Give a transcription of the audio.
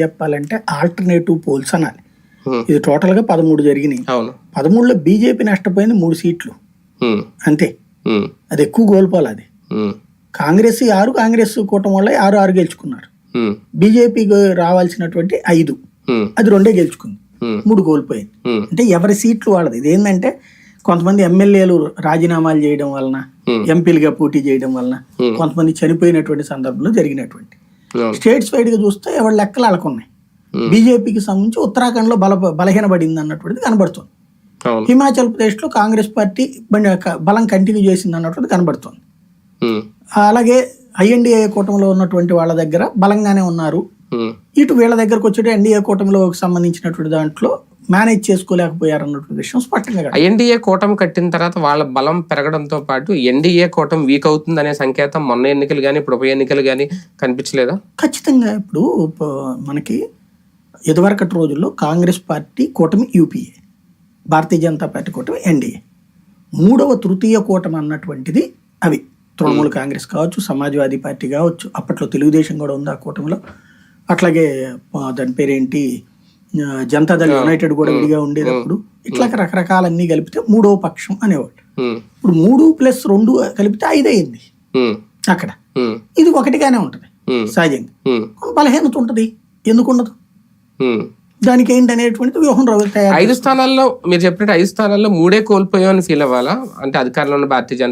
చెప్పాలంటే alternative poles అనాలి. ఇది టోటల్గా పదమూడు జరిగినాయి. పదమూడులో బీజేపీ నష్టపోయింది మూడు సీట్లు. అంతే. అది ఎక్కువ కోల్పోవాలి అది. కాంగ్రెస్ ఆరు కాంగ్రెస్ కూటమి వల్ల ఆరు ఆరు గెలుచుకున్నారు. ఉమ్, బీజేపీకి రావాల్సినటువంటి ఐదు. అది రెండే గెలుచుకుంది. మూడు కోల్పోయింది అంటే ఎవరి సీట్లు వాళ్ళది? ఇది ఏంటంటే కొంతమంది ఎమ్మెల్యేలు రాజీనామాలు చేయడం వలన. ఎంపీలుగా పోటీ చేయడం వలన. కొంతమంది చనిపోయినటువంటి సందర్భంలో జరిగినటువంటి స్టేట్స్ వైడ్గా చూస్తే ఎవరి లెక్కలు వాళ్ళకు ఉన్నాయి Hmm. బీజేపీకి సంబంధించి ఉత్తరాఖండ్లో బల బలహీనపడింది అన్నటువంటిది కనబడుతుంది. హిమాచల్ ప్రదేశ్లో కాంగ్రెస్ పార్టీ బలం కంటిన్యూ చేసింది అన్నటువంటిది కనబడుతుంది. ఉమ్, అలాగే ఐఎన్డిఏ కూటమిలో ఉన్నటువంటి వాళ్ళ దగ్గర బలంగానే ఉన్నారు. ఉమ్, ఇటు వీళ్ళ దగ్గరకు వచ్చేటి ఎన్డీఏ కూటమిలో సంబంధించినటువంటి దాంట్లో మేనేజ్ చేసుకోలేకపోయారు అన్నటువంటి విషయం స్పష్టంగా. ఎన్డీఏ కూటమి కట్టిన తర్వాత వాళ్ళ బలం పెరగడంతో పాటు ఎన్డీఏ కూటమి వీక్ అవుతుంది అనే సంకేతం మొన్న ఎన్నికలు కానీ ఇప్పుడు ఉప ఎన్నికలు కానీ కనిపించలేదా? ఖచ్చితంగా ఇప్పుడు మనకి ఇదివరకటి రోజుల్లో కాంగ్రెస్ పార్టీ కూటమి యూపీఏ భారతీయ జనతా పార్టీ కూటమి ఎన్డీఏ. మూడవ తృతీయ కూటమి అన్నటువంటిది అవి. తృణమూల్ కాంగ్రెస్ కావచ్చు సమాజ్వాదీ పార్టీ కావచ్చు అప్పట్లో తెలుగుదేశం కూడా ఉంది ఆ కూటమిలో. అట్లాగే దాని పేరేంటి? ఆ, జనతాదళ యునైటెడ్ కూడా విడిగా ఉండేటప్పుడు ఇట్లా రకరకాలన్నీ కలిపితే మూడవ పక్షం ఉమ్, ఇప్పుడు మూడు ప్లస్ రెండు కలిపితే ఐదు అయింది అక్కడ. ఇది ఒకటిగానే ఉంటుంది సహజంగా. బలహీనత ఉంటుంది ఎందుకు ఉండదు. దానికి ఏంటి అనేటువంటిది వ్యూహం రవి ఐదు స్థానాల్లో మీరు చెప్పినట్టు ఐదు స్థానాల్లో మూడే కోల్పోయామని ఫీల్ అవ్వాలా? అంటే అధికారంలో ఉన్న భారతీయ జనతా